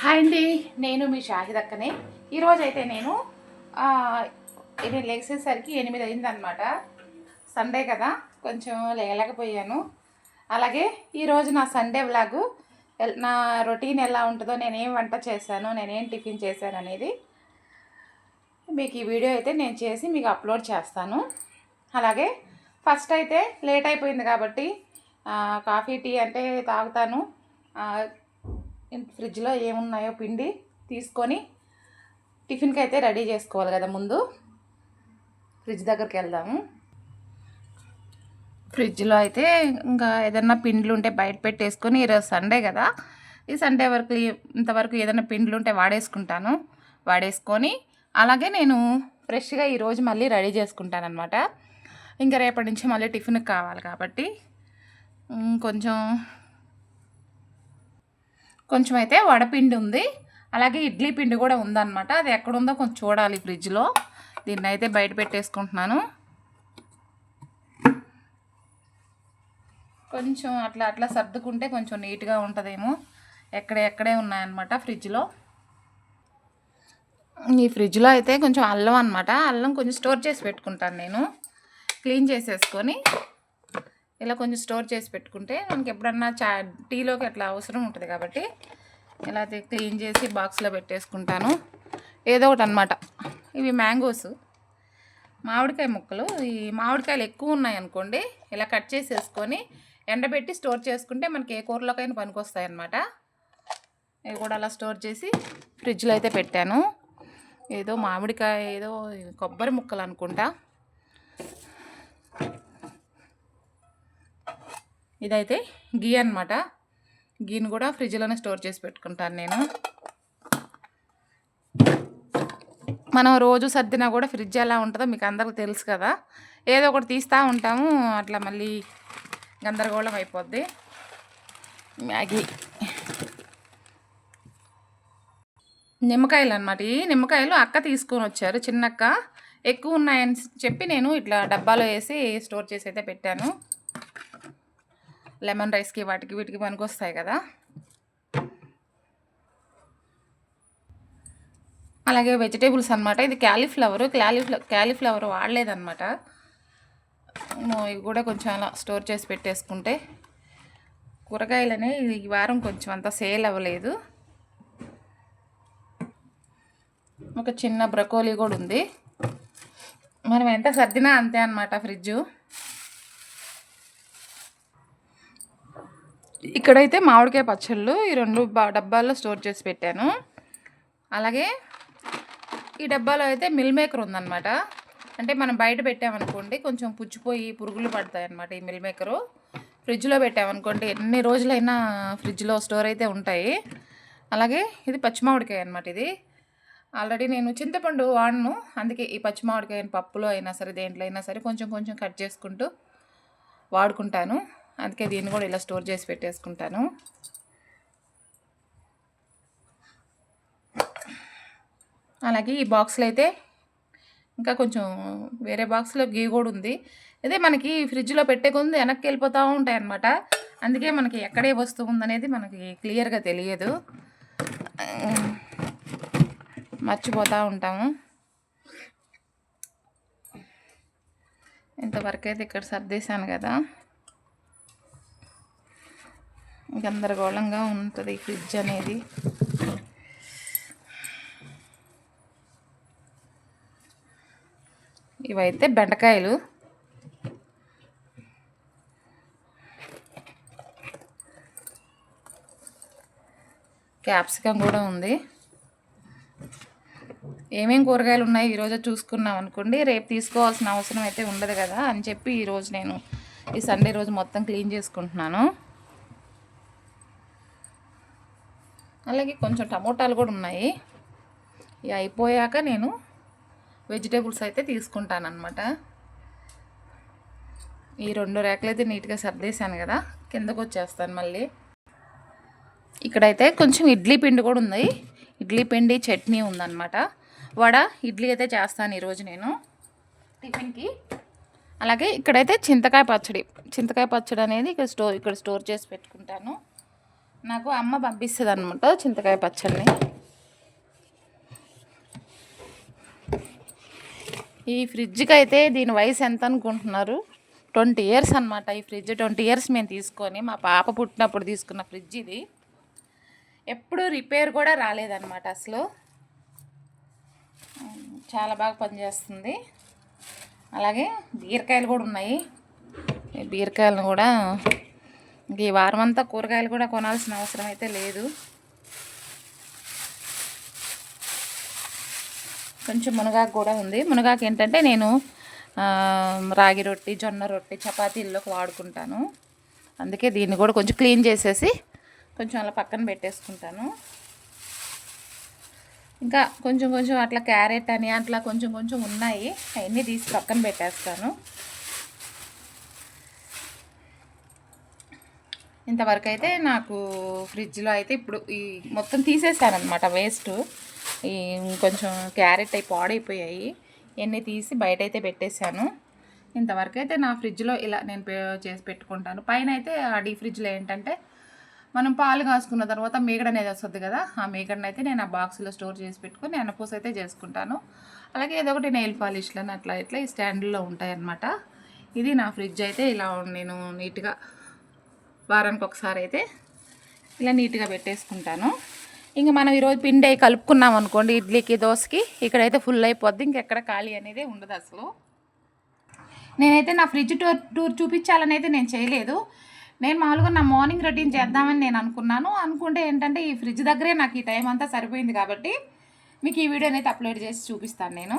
Hi అండి నేను మీ షాహిద్ అక్కనే. ఈరోజు అయితే నేను ఇది లేచేసరికి ఎనిమిది అయిందనమాట సండే కదా కొంచెం లేలేకపోయాను అలాగే ఈరోజు నా సండే వ్లాగు నా రొటీన్ ఎలా ఉంటుందో నేనేం వంట చేశాను నేనేం టిఫిన్ చేశాను అనేది మీకు ఈ వీడియో అయితే నేను చేసి మీకు అప్లోడ్ చేస్తాను. అలాగే ఫస్ట్ అయితే లేట్ అయిపోయింది కాబట్టి కాఫీ టీ అంటే తాగుతాను. ఫ్రిడ్జ్లో ఏమున్నాయో పిండి తీసుకొని టిఫిన్కి అయితే రెడీ చేసుకోవాలి కదా ముందు. ఫ్రిడ్జ్ దగ్గరికి వెళ్దాము. ఫ్రిడ్జ్లో అయితే ఇంకా ఏదైనా పిండ్లు ఉంటే బయట పెట్టేసుకొని ఈరోజు సండే కదా. ఈ సండే వరకు ఇంతవరకు ఏదైనా పిండ్లు ఉంటే వాడేసుకుంటాను. వాడేసుకొని అలాగే నేను ఫ్రెష్గా ఈరోజు మళ్ళీ రెడీ చేసుకుంటాను అనమాట ఇంకా రేపటి నుంచి మళ్ళీ టిఫిన్కి కావాలి కాబట్టి. కొంచెం కొంచెం అయితే వడపిండి ఉంది. అలాగే ఇడ్లీ పిండి కూడా ఉందన్నమాట. అది ఎక్కడుందో కొంచెం చూడాలి ఫ్రిడ్జ్లో. దీన్ని అయితే బయట పెట్టేసుకుంటున్నాను. కొంచెం అట్లా అట్లా సర్దుకుంటే కొంచెం నీట్గా ఉంటుందేమో. ఎక్కడ ఎక్కడే ఉన్నాయన్నమాట ఫ్రిడ్జ్లో. ఈ ఫ్రిడ్జ్లో అయితే కొంచెం అల్లం అనమాట అల్లం కొంచెం స్టోర్ చేసి పెట్టుకుంటాను నేను. క్లీన్ చేసేసుకొని. ఇలా కొంచెం స్టోర్ చేసి పెట్టుకుంటే మనకి ఎప్పుడన్నా చా టీలోకి అట్లా అవసరం ఉంటుంది కాబట్టి ఇలా క్లీన్ చేసి బాక్స్లో పెట్టేసుకుంటాను. ఏదో ఒకటి అనమాట ఇవి మ్యాంగోస్. మామిడికాయ ముక్కలు. ఈ మామిడికాయలు ఎక్కువ ఉన్నాయి అనుకోండి ఇలా కట్ చేసేసుకొని ఎండబెట్టి స్టోర్ చేసుకుంటే మనకి ఏ కూరలోకైనా పనికొస్తాయి అనమాట ఇవి కూడా అలా స్టోర్ చేసి ఫ్రిడ్జ్లో అయితే పెట్టాను. ఏదో మామిడికాయ ఏదో కొబ్బరి ముక్కలు అనుకుంటా. ఇదైతే గీ అనమాట గీని కూడా ఫ్రిడ్జ్లోనే స్టోర్ చేసి పెట్టుకుంటాను నేను. మనం రోజు సర్దినా కూడా ఫ్రిడ్జ్ ఎలా ఉంటుందో మీకు అందరికీ తెలుసు కదా. ఏదో ఒకటి తీస్తూ ఉంటాము అట్లా మళ్ళీ గందరగోళం అయిపోద్ది. మ్యాగీ. నిమ్మకాయలు అనమాట ఈ నిమ్మకాయలు అక్క తీసుకొని వచ్చారు చిన్నక్క. ఎక్కువ ఉన్నాయని చెప్పి నేను ఇట్లా డబ్బాలో వేసి స్టోర్ చేసి అయితే పెట్టాను. లెమన్ రైస్కి వాటికి వీటికి పనికొస్తాయి కదా. అలాగే వెజిటేబుల్స్ అనమాట ఇది క్యాలీఫ్లవర్. Cauliflower cauliflower వాడలేదన్నమాట. ఇవి కూడా కొంచెం అలా స్టోర్ చేసి పెట్టేసుకుంటే కూరగాయలనే ఈ వారం కొంచెం అంత సేల్ అవ్వలేదు. ఒక చిన్న బ్రకోలీ కూడా ఉంది. మనం ఎంత సర్దినా అంతే అనమాట ఫ్రిడ్జు. ఇక్కడైతే మామిడికాయ పచ్చళ్ళు ఈ రెండు బా- డబ్బాల్లో స్టోర్ చేసి పెట్టాను. అలాగే ఈ డబ్బాలో అయితే మిల్ మేకర్ ఉందన్నమాట. అంటే మనం బయట పెట్టామనుకోండి కొంచెం పుచ్చిపోయి పురుగులు పడతాయి అన్నమాట ఈ మిల్ మేకరు. ఫ్రిడ్జ్లో పెట్టామనుకోండి ఎన్ని రోజులైనా ఫ్రిడ్జ్లో స్టోర్ అయితే ఉంటాయి. అలాగే ఇది పచ్చిమామిడికాయ అనమాట ఇది. ఆల్రెడీ నేను చింతపండు వాడను. అందుకే ఈ పచ్చి మామిడికాయని పప్పులో అయినా సరే దేంట్లో అయినా సరే కొంచెం కొంచెం కట్ చేసుకుంటూ వాడుకుంటాను. అందుకే దీన్ని కూడా ఇలా స్టోర్ చేసి పెట్టేసుకుంటాను. అలాగే ఈ బాక్స్లో అయితే ఇంకా కొంచెం వేరే బాక్స్లో గీ కూడా ఉంది. అదే మనకి ఫ్రిడ్జ్లో పెట్టే కొంది వెనక్కి వెళ్ళిపోతూ ఉంటాయి అన్నమాట. అందుకే మనకి ఎక్కడే వస్తువు ఉందనేది మనకి క్లియర్గా తెలియదు. మర్చిపోతూ ఉంటాము. ఇంతవరకు అయితే ఇక్కడ సర్దేశాను కదా. గందరగోళంగా ఉంటుంది ఫ్రిడ్జ్ అనేది. ఇవైతే బెండకాయలు. క్యాప్సికం కూడా ఉంది. ఏమేం కూరగాయలు ఉన్నాయి ఈరోజు చూసుకున్నాం అనుకోండి రేపు తీసుకోవాల్సిన అవసరం అయితే ఉండదు కదా అని చెప్పి ఈరోజు నేను ఈ సండే రోజు మొత్తం క్లీన్ చేసుకుంటున్నాను. అలాగే కొంచెం టమోటాలు కూడా ఉన్నాయి. ఇవి అయిపోయాక నేను వెజిటేబుల్స్ అయితే తీసుకుంటాను అనమాట ఈ రెండు రేకలు అయితే నీట్గా సర్దేశాను కదా కిందకు వచ్చేస్తాను మళ్ళీ. ఇక్కడైతే కొంచెం ఇడ్లీ పిండి కూడా ఉంది. ఇడ్లీ పిండి చట్నీ ఉందన్నమాట. వడ ఇడ్లీ అయితే చేస్తాను ఈరోజు నేను టిఫిన్కి. అలాగే ఇక్కడైతే చింతకాయ పచ్చడి చింతకాయ పచ్చడి అనేది ఇక్కడ స్టోర్ ఇక్కడ స్టోర్ చేసి పెట్టుకుంటాను. నాకు అమ్మ పంపిస్తుంది అనమాట చింతకాయ పచ్చడిని. ఈ ఫ్రిడ్జ్కి అయితే దీని వయసు ఎంత అనుకుంటున్నారు? ట్వంటీ ఇయర్స్ అనమాట ఈ ఫ్రిడ్జ్. ట్వంటీ ఇయర్స్ మేము తీసుకొని మా పాప పుట్టినప్పుడు తీసుకున్న ఫ్రిడ్జ్ ఇది. ఎప్పుడు రిపేర్ కూడా రాలేదన్నమాట అసలు. చాలా బాగా పనిచేస్తుంది. అలాగే బీరకాయలు కూడా ఉన్నాయి. బీరకాయలను కూడా ఇంక ఈ వారం అంతా కూరగాయలు కూడా కొనాల్సిన అవసరం అయితే లేదు. కొంచెం మునగాకు కూడా ఉంది. మునగాకు ఏంటంటే నేను రాగి రొట్టి జొన్న రొట్టి చపాతీల్లోకి వాడుకుంటాను. అందుకే దీన్ని కూడా కొంచెం క్లీన్ చేసేసి కొంచెం అలా పక్కన పెట్టేసుకుంటాను. ఇంకా కొంచెం కొంచెం అట్లా క్యారెట్ అని అట్లా కొంచెం కొంచెం ఉన్నాయి. అవన్నీ తీసి పక్కన పెట్టేస్తాను. ఇంతవరకు అయితే నాకు ఫ్రిడ్జ్లో అయితే ఇప్పుడు ఈ మొత్తం తీసేసానమాట వేస్ట్. ఈ కొంచెం క్యారెట్ అయి పాడైపోయాయి. ఇవన్నీ తీసి బయట అయితే పెట్టేశాను. ఇంతవరకు అయితే నా ఫ్రిడ్జ్లో ఇలా నేను పే- చేసి పెట్టుకుంటాను. పైన అయితే ఆ డీ ఫ్రిడ్జ్లో ఏంటంటే మనం పాలు కాసుకున్న తర్వాత మేగడ అనేది వస్తుంది కదా ఆ మేగడని అయితే నేను ఆ బాక్స్లో స్టోర్ చేసి పెట్టుకుని అన్నపూస అయితే చేసుకుంటాను. అలాగే ఏదో ఒకటి నెయిల్ పాలిష్లను అట్లా ఇట్లా ఈ స్టాండ్లో ఉంటాయన్నమాట. ఇది నా ఫ్రిడ్జ్ అయితే ఇలా నేను నీట్గా వారానికి ఒకసారి అయితే ఇలా నీట్గా పెట్టేసుకుంటాను. ఇంకా మనం ఈరోజు పిండి అయి కలుపుకున్నాం అనుకోండి ఇడ్లీకి దోశకి ఇక్కడైతే ఫుల్ అయిపోద్ది. ఇంకెక్కడ ఖాళీ అనేది ఉండదు అసలు. నేనైతే నా ఫ్రిడ్జ్ టూర్ టూర్ చూపించాలని అయితే నేను చేయలేదు. నేను మామూలుగా నా మార్నింగ్ రొటీన్ చేద్దామని నేను అనుకున్నాను. అనుకుంటే ఏంటంటే ఈ ఫ్రిడ్జ్ దగ్గరే నాకు ఈ టైం అంతా సరిపోయింది కాబట్టి మీకు ఈ వీడియోని అయితే అప్లోడ్ చేసి చూపిస్తాను నేను.